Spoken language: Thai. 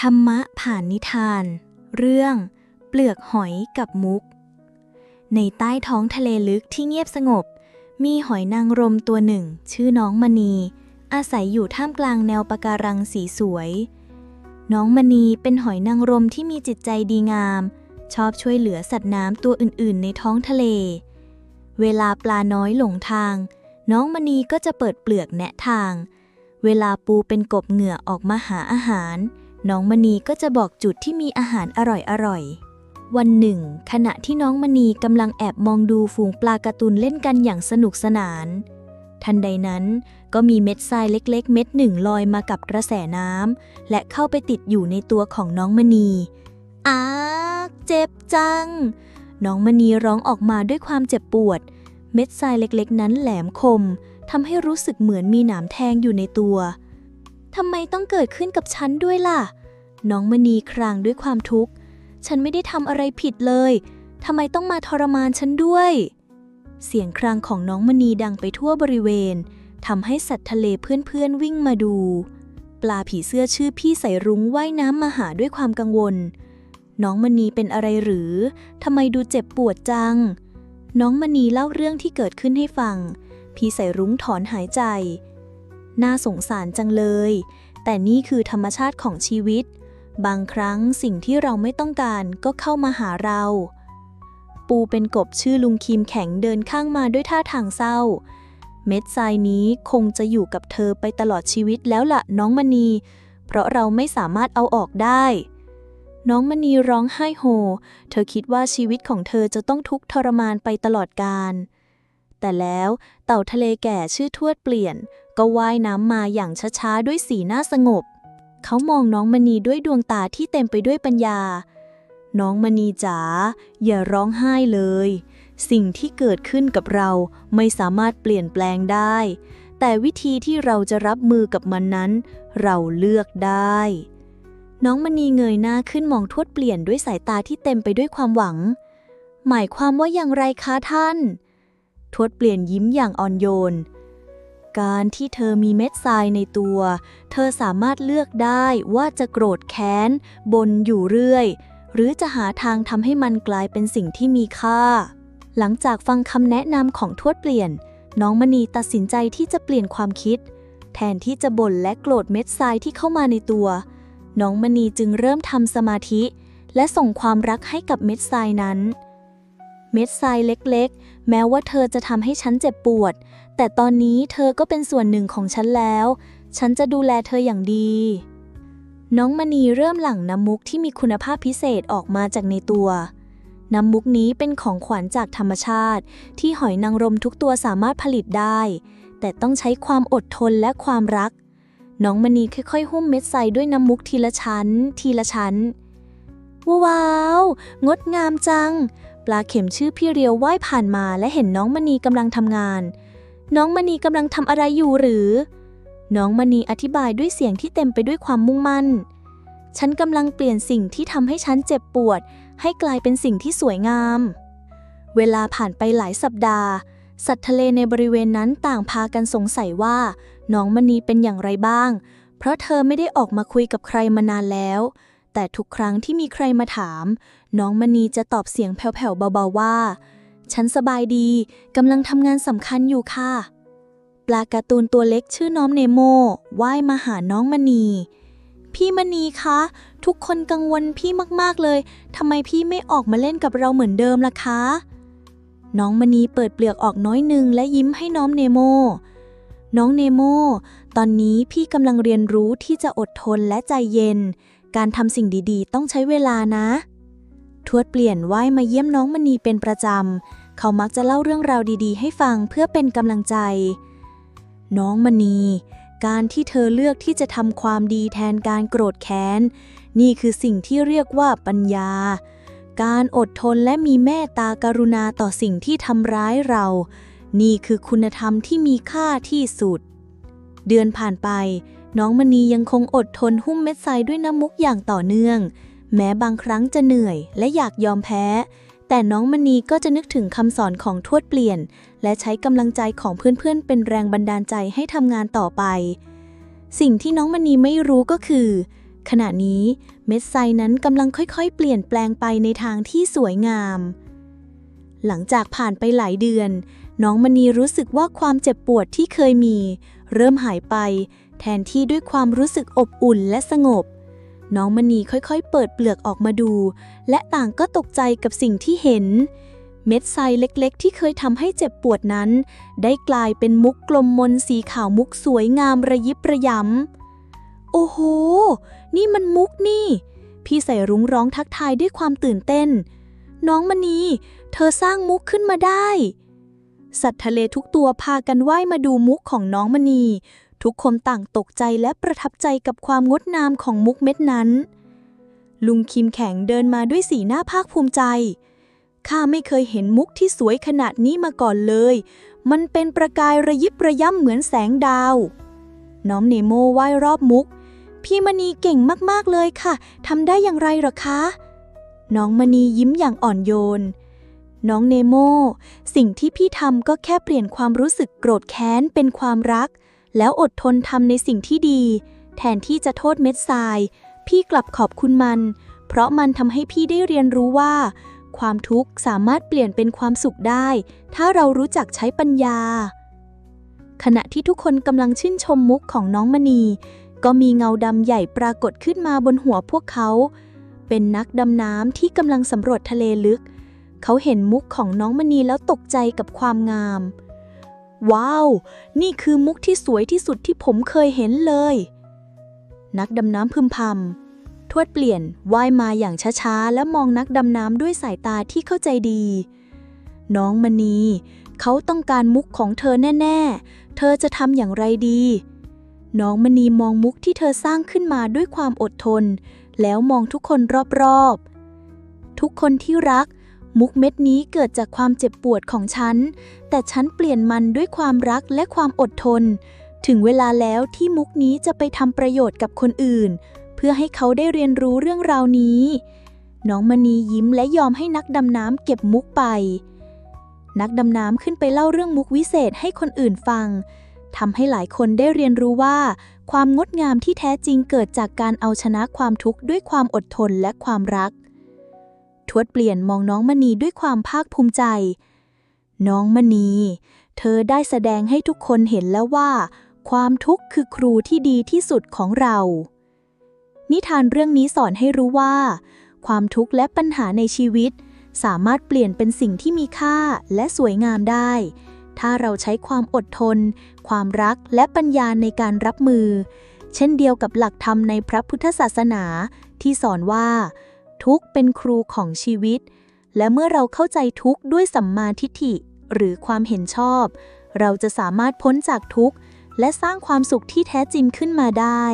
ธรรมะผ่านนิทาน เรื่อง เปลือกหอยกับมุก ในใต้ท้องทะเลลึกที่เงียบสงบ มีหอยนางรมตัวหนึ่ง ชื่อน้องมณี อาศัยอยู่ท่ามกลางแนวปะการังสีสวย น้องมณีเป็นหอยนางรมที่มีจิตใจดีงาม ชอบช่วยเหลือสัตว์น้ำตัวอื่นๆ ในท้องทะเล เวลาปลาน้อยหลงทาง น้องมณีก็จะเปิดเปลือกแนะทาง เวลาปูเป็นกบเหงื่อออกมาหาอาหาร น้องมณีก็จะบอกจุดที่มีอาหารอร่อยๆ วันหนึ่ง ขณะที่น้องมณีกำลังแอบมองดูฝูงปลาการ์ตูนเล่นกันอย่างสนุกสนาน ทันใดนั้นก็มีเม็ดทรายเล็กๆ เม็ดหนึ่งลอยมากับกระแสน้ำและเข้าไปติดอยู่ในตัวของน้องมณีอาเจ็บจัง น้องมณีร้องออกมาด้วยความเจ็บปวด เม็ดทรายเล็กๆ นั้นแหลมคมทำให้รู้สึกเหมือนมีหนามแทงอยู่ในตัวทำไมต้องเกิดขึ้นกับฉันด้วยล่ะ น้องมณีครางด้วยความทุกข์ ฉันไม่ได้ทำอะไรผิดเลย ทำไมต้องมาทรมานฉันด้วย เสียงครางของน้องมณีดังไปทั่วบริเวณ ทำให้สัตว์ทะเลเพื่อนๆวิ่งมาดู ปลาผีเสื้อชื่อพี่ใส่รุ้งว่ายน้ำมาหาด้วยความกังวล น้องมณีเป็นอะไรหรือ ทำไมดูเจ็บปวดจัง น้องมณีเล่าเรื่องที่เกิดขึ้นให้ฟัง พี่ใส่รุ้งถอนหายใจ น่าสงสารจังเลย แต่นี่คือธรรมชาติของชีวิต บางครั้งสิ่งที่เราไม่ต้องการก็เข้ามาหาเรา ปูเป็นกบชื่อลุงคีมแข็งเดินข้างมาด้วยท่าทางเศร้า เม็ดทรายนี้คงจะอยู่กับเธอไปตลอดชีวิตแล้วล่ะน้องมณี เพราะเราไม่สามารถเอาออกได้ น้องมณีร้องไห้โฮ เธอคิดว่าชีวิตของเธอจะต้องทุกข์ทรมานไปตลอดกาล แต่แล้วเต่าทะเลแก่ชื่อทวดเปลี่ยน ก็ว่ายน้ำมาอย่างช้าๆด้วยสีหน้าสงบ เขามองน้องมณีด้วยดวงตาที่เต็มไปด้วยปัญญา น้องมณีจ๋าอย่าร้องไห้เลย สิ่งที่เกิดขึ้นกับเราไม่สามารถเปลี่ยนแปลงได้ แต่วิธีที่เราจะรับมือกับมันนั้น เราเลือกได้ น้องมณีเงยหน้าขึ้นมองทวดเปลี่ยนด้วยสายตาที่เต็มไปด้วยความหวัง หมายความว่าอย่างไรคะท่าน ทวดเปลี่ยนยิ้มอย่างอ่อนโยน การที่เธอมีเม็ดทรายในตัว เธอสามารถเลือกได้ว่าจะโกรธแค้นบนอยู่เรื่อย หรือจะหาทางทำให้มันกลายเป็นสิ่งที่มีค่า หลังจากฟังคำแนะนำของทวดเปลี่ยน น้องมณีตัดสินใจที่จะเปลี่ยนความคิด แทนที่จะบ่นและโกรธเม็ดทรายที่เข้ามาในตัว น้องมณีจึงเริ่มทำสมาธิ และส่งความรักให้กับเม็ดทรายนั้นเม็ดทรายเล็กๆ แม้ว่าเธอจะทำให้ฉันเจ็บปวด แต่ตอนนี้เธอก็เป็นส่วนหนึ่งของฉันแล้ว ฉันจะดูแลเธออย่างดี น้องมณีเริ่มหลั่งน้ำมุกที่มีคุณภาพพิเศษออกมาจากในตัว น้ำมุกนี้เป็นของขวัญจากธรรมชาติ ที่หอยนางรมทุกตัวสามารถผลิตได้ แต่ต้องใช้ความอดทนและความรัก น้องมณีค่อยๆ หุ้มเม็ดใส่ด้วยน้ำมุกทีละชั้น ทีละชั้น ว้าว งดงามจัง ปลาเข็มชื่อพี่เรียวว่ายผ่านมาและเห็นน้องมณีกำลังทำงาน น้องมณีกำลังทำอะไรอยู่หรือ น้องมณีอธิบายด้วยเสียงที่เต็มไปด้วยความมุ่งมั่น ฉันกำลังเปลี่ยนสิ่งที่ทำให้ฉันเจ็บปวด ให้กลายเป็นสิ่งที่สวยงาม เวลาผ่านไปหลายสัปดาห์ สัตว์ทะเลในบริเวณนั้นต่างพากันสงสัยว่า น้องมณีเป็นอย่างไรบ้าง เพราะเธอไม่ได้ออกมาคุยกับใครมานานแล้ว แต่ทุกครั้งที่มีใครมาถาม น้องมณีจะตอบเสียงแผ่วๆเบาๆว่า ฉันสบายดี กำลังทำงานสำคัญอยู่ค่ะ ปลาการ์ตูนตัวเล็กชื่อน้องเนโมว่ายมาหาน้องมณี พี่มณีคะ ทุกคนกังวลพี่มากๆเลย ทำไมพี่ไม่ออกมาเล่นกับเราเหมือนเดิมล่ะคะ น้องมณีเปิดเปลือกออกน้อยหนึ่งและยิ้มให้น้องเนโม น้องเนโม ตอนนี้พี่กำลังเรียนรู้ที่จะอดทนและใจเย็น การทำสิ่งดีๆ ต้องใช้เวลานะทวดเปลี่ยนว่ายมาเยี่ยมน้องมณีเป็นประจำ เขามักจะเล่าเรื่องราวดีๆ ให้ฟังเพื่อเป็นกำลังใจ น้องมณี การที่เธอเลือกที่จะทำความดีแทนการโกรธแค้น นี่คือสิ่งที่เรียกว่าปัญญา การอดทนและมีเมตตากรุณาต่อสิ่งที่ทำร้ายเรา นี่คือคุณธรรมที่มีค่าที่สุด เดือนผ่านไป น้องมณียังคงอดทนหุ้มเม็ดทรายด้วยน้ำมุกอย่างต่อเนื่อง แม้บางครั้งจะเหนื่อยและอยากยอมแพ้ แต่น้องมณีก็จะนึกถึงคำสอนของทวดเปลี่ยน และใช้กำลังใจของเพื่อนๆ เป็นแรงบันดาลใจให้ทำงานต่อไป สิ่งที่น้องมณีไม่รู้ก็คือ ขณะนี้เม็ดทรายนั้นกำลังค่อยๆ เปลี่ยนแปลงไปในทางที่สวยงาม หลังจากผ่านไปหลายเดือน น้องมณีรู้สึกว่าความเจ็บปวดที่เคยมี เริ่มหายไป แทนที่ด้วยความรู้สึกอบอุ่นและสงบ น้องมณีค่อยๆ เปิดเปลือกออกมาดู และต่างก็ตกใจกับสิ่งที่เห็น เม็ดทรายเล็กๆ ที่เคยทำให้เจ็บปวดนั้น ได้กลายเป็นมุกกลมมนสีขาวมุกสวยงามระยิบระยำ โอ้โห นี่มันมุกนี่ พี่ใส่รุ้งร้องทักทายด้วยความตื่นเต้น น้องมณี เธอสร้างมุกขึ้นมาได้ สัตว์ทะเลทุกตัวพากันว่ายมาดูมุกของน้องมณี ทุกคนต่างตกใจและประทับใจกับความงดงามของมุกเม็ดนั้น ลุงคิมแข็งเดินมาด้วยสีหน้าภาคภูมิใจ ข้าไม่เคยเห็นมุกที่สวยขนาดนี้มาก่อนเลย มันเป็นประกายระยิบระย่ำเหมือนแสงดาว น้องเนโมว่ายรอบมุก พี่มณีเก่งมากๆเลยค่ะ ทำได้อย่างไรหรอคะ น้องมณียิ้มอย่างอ่อนโยนน้องเนโม สิ่งที่พี่ทำก็แค่เปลี่ยนความรู้สึกโกรธแค้นเป็นความรัก แล้วอดทนทำในสิ่งที่ดี แทนที่จะโทษเม็ดทราย พี่กลับขอบคุณมัน เพราะมันทำให้พี่ได้เรียนรู้ว่า ความทุกข์สามารถเปลี่ยนเป็นความสุขได้ ถ้าเรารู้จักใช้ปัญญา ขณะที่ทุกคนกำลังชื่นชมมุกของน้องมณี ก็มีเงาดำใหญ่ปรากฏขึ้นมาบนหัวพวกเขา เป็นนักดำน้ำที่กำลังสำรวจทะเลลึก เขาเห็นมุกของน้องมณีแล้วตกใจกับความงาม ว้าว นี่คือมุกที่สวยที่สุดที่ผมเคยเห็นเลย นักดำน้ำพึมพำ ทวดเปลี่ยนว่ายมาอย่างช้าๆ และมองนักดำน้ำด้วยสายตาที่เข้าใจดี น้องมณีเขาต้องการมุกของเธอแน่ ๆ เธอจะทำอย่างไรดี น้องมณีมองมุกที่เธอสร้างขึ้นมาด้วยความอดทน แล้วมองทุกคนรอบๆ ทุกคนที่รัก มุกเม็ดนี้เกิดจากความเจ็บปวดของฉัน แต่ฉันเปลี่ยนมันด้วยความรักและความอดทน ถึงเวลาแล้วที่มุกนี้จะไปทำประโยชน์กับคนอื่น เพื่อให้เขาได้เรียนรู้เรื่องราวนี้ น้องมณียิ้มและยอมให้นักดำน้ำเก็บมุกไป นักดำน้ำขึ้นไปเล่าเรื่องมุกวิเศษให้คนอื่นฟังทำให้หลายคนได้เรียนรู้ว่า ความงดงามที่แท้จริงเกิดจากการเอาชนะความทุกข์ด้วยความอดทนและความรัก ทวดเปลี่ยนมองน้องมณีด้วยความภาคภูมิใจ น้องมณี เธอได้แสดงให้ทุกคนเห็นแล้วว่า ความทุกข์คือครูที่ดีที่สุดของเรา นิทานเรื่องนี้สอนให้รู้ว่า ความทุกข์และปัญหาในชีวิต สามารถเปลี่ยนเป็นสิ่งที่มีค่าและสวยงามได้ ถ้าเราใช้ความอดทน ความรักและปัญญาในการรับมือ เช่นเดียวกับหลักธรรมในพระพุทธศาสนาที่สอนว่า ทุกข์เป็นครูของชีวิต และเมื่อเราเข้าใจทุกข์ด้วยสัมมาทิฏฐิ หรือความเห็นชอบ เราจะสามารถพ้นจากทุกข์ และสร้างความสุขที่แท้จริงขึ้นมาได้